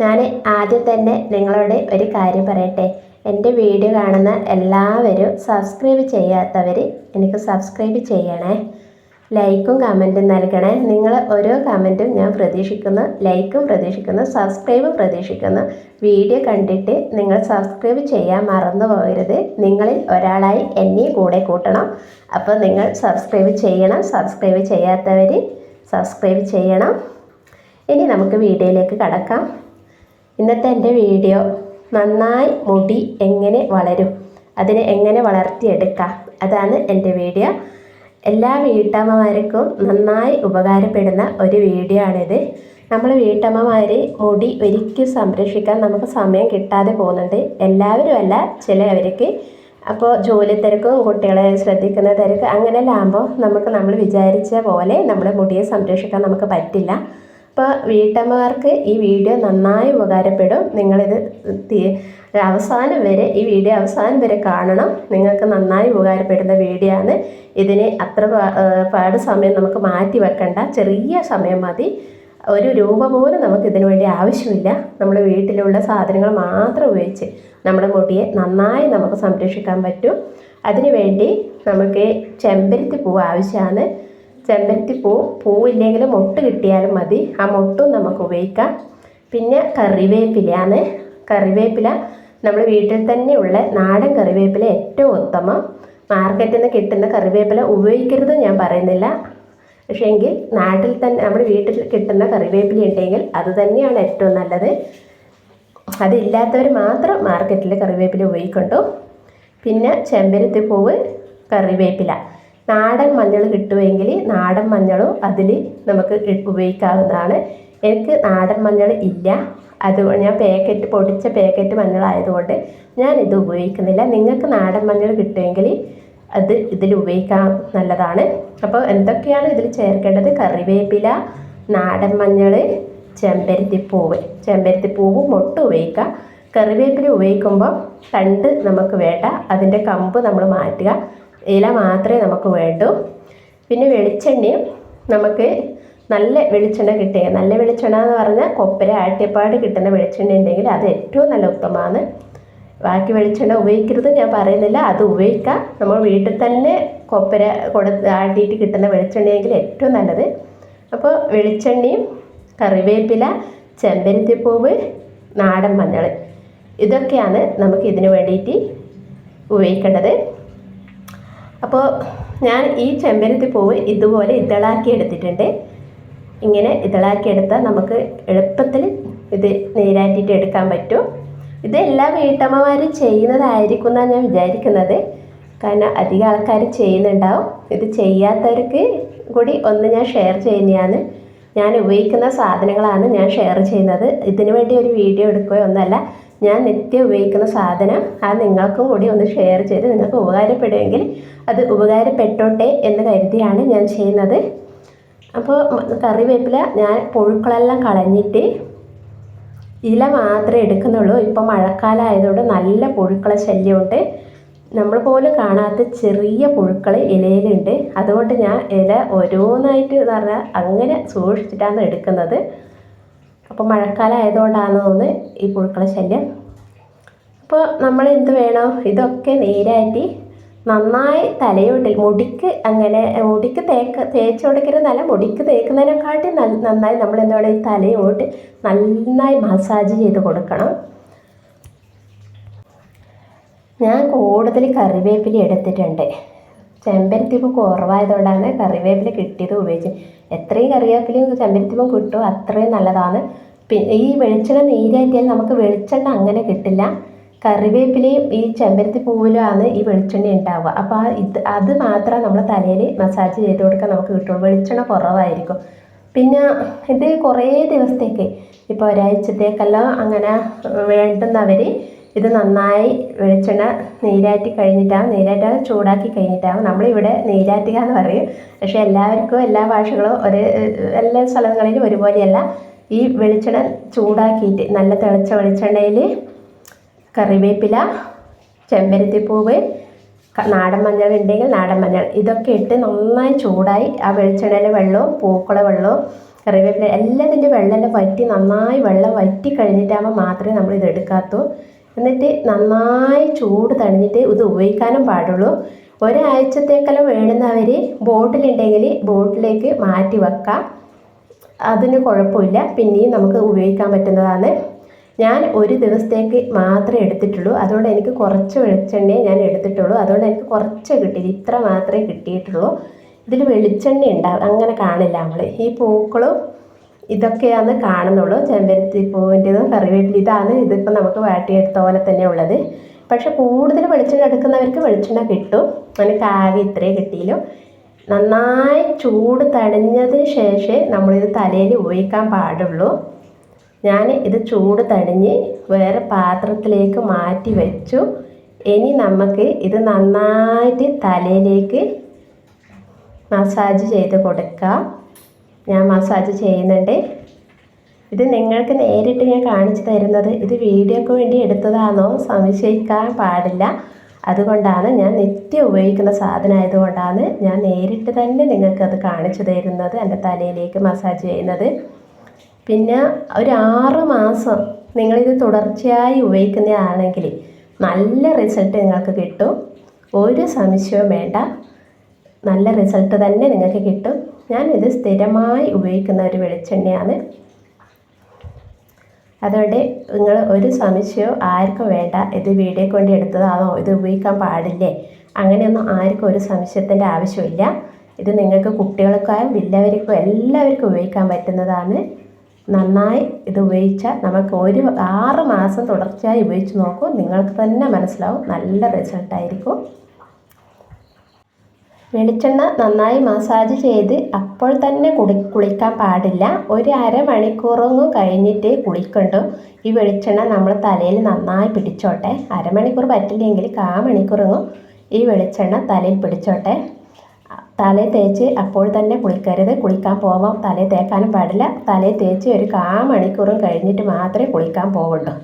ഞാൻ ആദ്യം തന്നെ നിങ്ങളോട് ഒരു കാര്യം പറയട്ടെ. എന്റെ വീഡിയോ കാണുന്ന എല്ലാവരും സബ്സ്ക്രൈബ് ചെയ്യാത്തവർ എനിക്ക് സബ്സ്ക്രൈബ് ചെയ്യണേ. ലൈക്കും കമന്റും നൽകണേ. നിങ്ങൾ ഓരോ കമന്റും ഞാൻ പ്രതീക്ഷിക്കുന്നു. ലൈക്കും പ്രതീക്ഷിക്കുന്നു. സബ്സ്ക്രൈബും പ്രതീക്ഷിക്കുന്നു. വീഡിയോ കണ്ടിട്ട് നിങ്ങൾ സബ്സ്ക്രൈബ് ചെയ്യാൻ മറന്നു പോകരുത്. നിങ്ങളിൽ ഒരാളായി എന്നെ കൂടെ കൂട്ടണം. അപ്പോൾ നിങ്ങൾ സബ്സ്ക്രൈബ് ചെയ്യണം. സബ്സ്ക്രൈബ് ചെയ്യാത്തവർ സബ്സ്ക്രൈബ് ചെയ്യണം. ഇനി നമുക്ക് വീഡിയോയിലേക്ക് കടക്കാം. ഇന്നത്തെ എന്റെ വീഡിയോ നന്നായി മുടി എങ്ങനെ വളരും? അതിനെ എങ്ങനെ വളർത്തിയെടുക്കാം? അതാണ് എന്റെ വീഡിയോ. എല്ലാ വീട്ടമ്മമാർക്കും നന്നായി ഉപകാരപ്പെടുന്ന ഒരു വീഡിയോ ആണിത്. നമ്മൾ വീട്ടമ്മമാർ മുടി ഒരിക്കലും സംരക്ഷിക്കാൻ നമുക്ക് സമയം കിട്ടാതെ പോകുന്നുണ്ട്. എല്ലാവരും അല്ല ചിലവർക്ക്. അപ്പോൾ ജോലി തിരക്കും കുട്ടികളെ ശ്രദ്ധിക്കുന്ന തിരക്ക് അങ്ങനെയെല്ലാം ആകുമ്പോൾ നമുക്ക് നമ്മൾ വിചാരിച്ച പോലെ നമ്മുടെ മുടിയെ സംരക്ഷിക്കാൻ നമുക്ക് പറ്റില്ല. അപ്പോൾ വീട്ടമ്മമാർക്ക് ഈ വീഡിയോ നന്നായി ഉപകാരപ്പെടും. നിങ്ങളിത് അവസാനം വരെ ഈ വീഡിയോ അവസാനം വരെ കാണണം. നിങ്ങൾക്ക് നന്നായി ഉപകാരപ്പെടുന്ന വീഡിയോ ആണ്. ഇതിന് അത്ര പാട് സമയം നമുക്ക് മാറ്റി വെക്കണ്ട. ചെറിയ സമയം മതി. ഒരു രൂപ പോലും നമുക്ക് ഇതിനു വേണ്ടി ആവശ്യമില്ല. നമ്മൾ വീട്ടിലുള്ള സാധനങ്ങൾ മാത്രം ഉപയോഗിച്ച് നമ്മുടെ മുടിയെ നന്നായി നമുക്ക് സംരക്ഷിക്കാൻ പറ്റും. അതിനുവേണ്ടി നമുക്ക് ചെമ്പരത്തി പൂവ് ആവശ്യമാണ്. ചെമ്പരത്തി പൂ പൂവില്ലെങ്കിൽ മൊട്ട് കിട്ടിയാലും മതി. ആ മൊട്ടും നമുക്ക് ഉപയോഗിക്കാം. പിന്നെ കറിവേപ്പിലയാണ്. കറിവേപ്പില നമ്മൾ വീട്ടിൽ തന്നെ ഉള്ള നാടൻ കറിവേപ്പില ഏറ്റവും ഉത്തമം. മാർക്കറ്റിൽ നിന്ന് കിട്ടുന്ന കറിവേപ്പില ഉപയോഗിക്കരുത് ഞാൻ പറയുന്നില്ല. പക്ഷേ എങ്കിൽ നാട്ടിൽ തന്നെ നമ്മുടെ വീട്ടിൽ കിട്ടുന്ന കറിവേപ്പില ഉണ്ടെങ്കിൽ അത് തന്നെയാണ് ഏറ്റവും നല്ലത്. അതില്ലാത്തവർ മാത്രം മാർക്കറ്റിൽ കറിവേപ്പില ഉപയോഗിക്കുന്നുണ്ടോ പിന്നെ ചെമ്പരത്തി പൂവ് കറിവേപ്പില. നാടൻ മഞ്ഞൾ കിട്ടുമെങ്കിൽ നാടൻ മഞ്ഞളും അതിൽ നമുക്ക് ഉപയോഗിക്കാവുന്നതാണ്. എനിക്ക് നാടൻ മഞ്ഞൾ ഇല്ല. അതുകൊണ്ട് ഞാൻ പാക്കറ്റ് പൊടിച്ച പാക്കറ്റ് മഞ്ഞളായതുകൊണ്ട് ഞാൻ ഇത് ഉപയോഗിക്കുന്നില്ല. നിങ്ങൾക്ക് നാടൻ മഞ്ഞൾ കിട്ടുമെങ്കിൽ അത് ഇതിൽ ഉപയോഗിക്കാൻ നല്ലതാണ്. അപ്പോൾ എന്തൊക്കെയാണ് ഇതിൽ ചേർക്കേണ്ടത്? കറിവേപ്പില നാടൻ മഞ്ഞൾ ചെമ്പരത്തിപ്പൂവ്. ചെമ്പരത്തിപ്പൂവ് മൊട്ട് ഉപയോഗിക്കുക കറിവേപ്പില ഉപയോഗിക്കുമ്പോൾ തണ്ട് നമുക്ക് വേണ്ട. അതിന്റെ കമ്പ് നമ്മൾ മാറ്റുക. ഇല മാത്രമേ നമുക്ക് വേണ്ടൂ. പിന്നെ വെളിച്ചെണ്ണയും നമുക്ക് നല്ല വെളിച്ചെണ്ണ കിട്ടുക. നല്ല വെളിച്ചെണ്ണ എന്ന് പറഞ്ഞാൽ കൊപ്പര ആട്ടിയപ്പാട് കിട്ടുന്ന വെളിച്ചെണ്ണ ഉണ്ടെങ്കിൽ അത് ഏറ്റവും നല്ല ഉത്തമമാണ്. ബാക്കി വെളിച്ചെണ്ണ ഉപയോഗിക്കരുത് ഞാൻ പറയുന്നില്ല. അത് ഉപയോഗിക്കാം. നമ്മൾ വീട്ടിൽ തന്നെ കൊപ്പര കൊടു ആട്ടിയിട്ട് കിട്ടുന്ന വെളിച്ചെണ്ണയെങ്കിൽ ഏറ്റവും നല്ലത്. അപ്പോൾ വെളിച്ചെണ്ണയും കറിവേപ്പില ചെമ്പരത്തിപ്പൂവ് നാടൻ മഞ്ഞൾ ഇതൊക്കെയാണ് നമുക്ക് ഇതിന് വേണ്ടിയിട്ട് ഉപയോഗിക്കേണ്ടത്. അപ്പോൾ ഞാൻ ഈ ചെമ്പരത്തി പൂവ് ഇതുപോലെ ഇതളാക്കി എടുത്തിട്ടുണ്ട്. ഇങ്ങനെ ഇതളാക്കി എടുത്താൽ നമുക്ക് എളുപ്പത്തിൽ ഇത് നീരാറ്റിയിട്ട് എടുക്കാൻ പറ്റും. ഇത് എല്ലാ വീട്ടമ്മമാരും ചെയ്യുന്നതായിരിക്കും എന്നാണ് ഞാൻ വിചാരിക്കുന്നത്. കാരണം അധികം ആൾക്കാർ ചെയ്യുന്നുണ്ടാവും. ഇത് ചെയ്യാത്തവർക്ക് കൂടി ഒന്ന് ഞാൻ ഷെയർ ചെയ്യുന്നതാണ്. ഞാൻ ഉപയോഗിക്കുന്ന സാധനങ്ങളാണ് ഞാൻ ഷെയർ ചെയ്യുന്നത്. ഇതിനു വേണ്ടി ഒരു വീഡിയോ എടുക്കുകയോ ഒന്നല്ല ഞാൻ നിത്യം ഉപയോഗിക്കുന്ന സാധനം അത് നിങ്ങൾക്കും കൂടി ഒന്ന് ഷെയർ ചെയ്ത് നിങ്ങൾക്ക് ഉപകാരപ്പെടുമെങ്കിൽ അത് ഉപകാരപ്പെട്ടോട്ടെ എന്ന് കരുതിയാണ് ഞാൻ ചെയ്യുന്നത്. അപ്പോൾ കറിവേപ്പില ഞാൻ പുഴുക്കളെല്ലാം കളഞ്ഞിട്ട് ഇല മാത്രമേ എടുക്കുന്നുള്ളൂ. ഇപ്പോൾ മഴക്കാലം ആയതുകൊണ്ട് നല്ല പുഴുക്കളെ ശല്യമുണ്ട്. നമ്മൾ പോലും കാണാത്ത ചെറിയ പുഴുക്കൾ ഇലയിലുണ്ട്. അതുകൊണ്ട് ഞാൻ ഇല ഓരോന്നായിട്ട് പറഞ്ഞാൽ അങ്ങനെ സൂക്ഷിച്ചിട്ടാണ് എടുക്കുന്നത്. അപ്പോൾ മഴക്കാലം ആയതുകൊണ്ടാണ് തോന്നുന്നത് ഈ പുഴുക്കളെ ശല്യം. അപ്പോൾ നമ്മൾ എന്ത് വേണം ഇതൊക്കെ നീരാറ്റി നന്നായി തലയോട്ടിൽ മുടിക്ക് അങ്ങനെ മുടിക്ക് തേക്ക് തേച്ച് കൊടുക്കരുതല്ല മുടിക്ക് തേക്കുന്നതിനെക്കാട്ടി നന്നായി നമ്മൾ എന്താ പറയുക ഈ തലയോട്ട് നന്നായി മസാജ് ചെയ്ത് കൊടുക്കണം. ഞാൻ കൂടുതൽ കറിവേപ്പില എടുത്തിട്ടുണ്ട്. ചെമ്പരത്തിപ്പ് കുറവായതുകൊണ്ടാണ് കറിവേപ്പില കിട്ടിയത് ഉപയോഗിച്ച് എത്രയും കറിവേപ്പിലയും ചെമ്പരത്തിപ്പം കിട്ടുമോ അത്രയും നല്ലതാണ്. പിന്നെ ഈ വെളിച്ചെണ്ണ നീരായിട്ടാൽ നമുക്ക് വെളിച്ചെണ്ണ അങ്ങനെ കിട്ടില്ല. കറിവേപ്പിലയും ഈ ചെമ്പരത്തി പൂവിലുമാണ് ഈ വെളിച്ചെണ്ണ ഉണ്ടാവുക. അപ്പോൾ ആ ഇത് അത് മാത്രം നമ്മൾ തലയിൽ മസാജ് ചെയ്ത് കൊടുക്കാൻ നമുക്ക് കിട്ടുള്ളൂ. വെളിച്ചെണ്ണ കുറവായിരിക്കും. പിന്നെ ഇത് കുറേ ദിവസത്തേക്ക് ഇപ്പോൾ ഒരാഴ്ചത്തേക്കെല്ലാം അങ്ങനെ വേണ്ടുന്നവർ ഇത് നന്നായി വെളിച്ചെണ്ണ നീരാറ്റി കഴിഞ്ഞിട്ടാണ് നീരാറ്റ ചൂടാക്കി കഴിഞ്ഞിട്ടാണ് നമ്മളിവിടെ നീരാറ്റുക എന്ന് പറയും. പക്ഷേ എല്ലാവർക്കും എല്ലാ ഭാഷകളും ഒരു എല്ലാ സ്ഥലങ്ങളിലും ഒരുപോലെയല്ല. ഈ വെളിച്ചെണ്ണ ചൂടാക്കിയിട്ട് നല്ല തിളച്ച വെളിച്ചെണ്ണയിൽ കറിവേപ്പില ചെമ്പരത്തിപ്പൂവ് നാടൻ മഞ്ഞൾ ഉണ്ടെങ്കിൽ നാടൻ മഞ്ഞൾ. ഇതൊക്കെ ഇട്ട് നന്നായി ചൂടായി ആ വെളിച്ചെണ്ണയിലെ വെള്ളവും പൂക്കള വെള്ളവും കറിവേപ്പില എല്ലാത്തിന്റെ വെള്ളമെല്ലാം വറ്റി നന്നായി വെള്ളം വറ്റി കഴിഞ്ഞിട്ടാകുമ്പോൾ മാത്രമേ നമ്മൾ ഇത് എടുക്കാത്തൂ. എന്നിട്ട് നന്നായി ചൂട് തണിഞ്ഞിട്ട് ഇത് ഉപയോഗിക്കാനും പാടുള്ളൂ. ഒരാഴ്ചത്തേക്കെല്ലാം വേണ്ടുന്നവർ ബോട്ടിലുണ്ടെങ്കിൽ ബോട്ടിലേക്ക് മാറ്റി വെക്കാം. അതിന് കുഴപ്പമില്ല. പിന്നെയും നമുക്ക് ഉപയോഗിക്കാൻ പറ്റുന്നതാണ്. ഞാൻ ഒരു ദിവസത്തേക്ക് മാത്രമേ എടുത്തിട്ടുള്ളൂ. അതുകൊണ്ട് എനിക്ക് കുറച്ച് വെളിച്ചെണ്ണയെ ഞാൻ എടുത്തിട്ടുള്ളൂ. അതുകൊണ്ട് എനിക്ക് കുറച്ച് കിട്ടിയത് ഇത്ര മാത്രമേ കിട്ടിയിട്ടുള്ളൂ. ഇതിൽ വെളിച്ചെണ്ണ ഉണ്ടാവും. അങ്ങനെ കാണില്ല നമ്മൾ ഈ പൂക്കളും ഇതൊക്കെയാണ് കാണുന്നുള്ളൂ. ചെമ്പരത്തി പൂവിന്റെതും കറിവേപ്പില ഇതാണ് ഇതിപ്പോൾ നമുക്ക് വാട്ടിയെടുത്ത പോലെ തന്നെ ഉള്ളത്. പക്ഷെ കൂടുതൽ വെളിച്ചെണ്ണ എടുക്കുന്നവർക്ക് വെളിച്ചെണ്ണ കിട്ടും. എനിക്ക് ആകെ ഇത്രേ കിട്ടിയല്ലോ നന്നായി ചൂട് തണിഞ്ഞതിന് ശേഷമേ നമ്മളിത് തലയിൽ ഉപയോഗിക്കാൻ പാടുള്ളൂ. ഞാൻ ഇത് ചൂട് തണിഞ്ഞ് വേറെ പാത്രത്തിലേക്ക് മാറ്റി വെച്ചു. ഇനി നമുക്ക് ഇത് നന്നായിട്ട് തലയിലേക്ക് മസാജ് ചെയ്ത് കൊടുക്കാം. ഞാൻ മസാജ് ചെയ്യുന്നുണ്ട്. ഇത് നിങ്ങൾക്ക് നേരിട്ട് ഞാൻ കാണിച്ചു തരുന്നത് ഇത് വീഡിയോക്ക് വേണ്ടി എടുത്തതാണോ സംശയിക്കാൻ പാടില്ല. അതുകൊണ്ടാണ് ഞാൻ നിത്യം ഉപയോഗിക്കുന്ന സാധനമായതുകൊണ്ടാണ് ഞാൻ നേരിട്ട് തന്നെ നിങ്ങൾക്കത് കാണിച്ചു തരുന്നത് എന്റെ തലയിലേക്ക് മസാജ് ചെയ്യുന്നത്. പിന്നെ ഒരു ആറ് മാസം നിങ്ങളിത് തുടർച്ചയായി ഉപയോഗിക്കുന്നതാണെങ്കിൽ നല്ല റിസൾട്ട് നിങ്ങൾക്ക് കിട്ടും. ഒരു സംശയവും വേണ്ട. നല്ല റിസൾട്ട് തന്നെ നിങ്ങൾക്ക് കിട്ടും. ഞാൻ ഇത് സ്ഥിരമായി ഉപയോഗിക്കുന്ന ഒരു വെളിച്ചെണ്ണയാണ്. അതുകൊണ്ട് നിങ്ങൾ ഒരു സംശയവും ആർക്കും വേണ്ട. ഇത് വീഡിയോ കൊണ്ട് എടുത്തതാണോ ഇത് ഉപയോഗിക്കാൻ പാടില്ലേ? അങ്ങനെയൊന്നും ആർക്കും ഒരു സംശയത്തിന്റെ ആവശ്യമില്ല. ഇത് നിങ്ങൾക്ക് കുട്ടികൾക്കായും വലിയവർക്കും എല്ലാവർക്കും ഉപയോഗിക്കാൻ പറ്റുന്നതാണ്. നന്നായി ഇത് ഉപയോഗിച്ചാൽ നമുക്ക് ഒരു ആറ് മാസം തുടർച്ചയായി ഉപയോഗിച്ച് നോക്കൂ. നിങ്ങൾക്ക് തന്നെ മനസ്സിലാവും. നല്ല റിസൾട്ടായിരിക്കും വെളിച്ചെണ്ണ നന്നായി മസാജ് ചെയ്ത് അപ്പോൾ തന്നെ കുളി കുളിക്കാൻ പാടില്ല. ഒരു അരമണിക്കൂറൊന്നും കഴിഞ്ഞിട്ട് കുളിക്കണ്ടു ഈ വെളിച്ചെണ്ണ നമ്മൾ തലയിൽ നന്നായി പിടിച്ചോട്ടെ. അരമണിക്കൂർ പറ്റില്ലെങ്കിൽ കാ മണിക്കൂറൊന്നും ഈ വെളിച്ചെണ്ണ തലയിൽ പിടിച്ചോട്ടെ. തല തേച്ച് അപ്പോൾ തന്നെ കുളിക്കരുത്. കുളിക്കാൻ പോവാം. തല തേക്കാനും പാടില്ല. തല തേച്ച് ഒരു കാ മണിക്കൂറും കഴിഞ്ഞിട്ട് മാത്രമേ കുളിക്കാൻ പോവുള്ളൂ.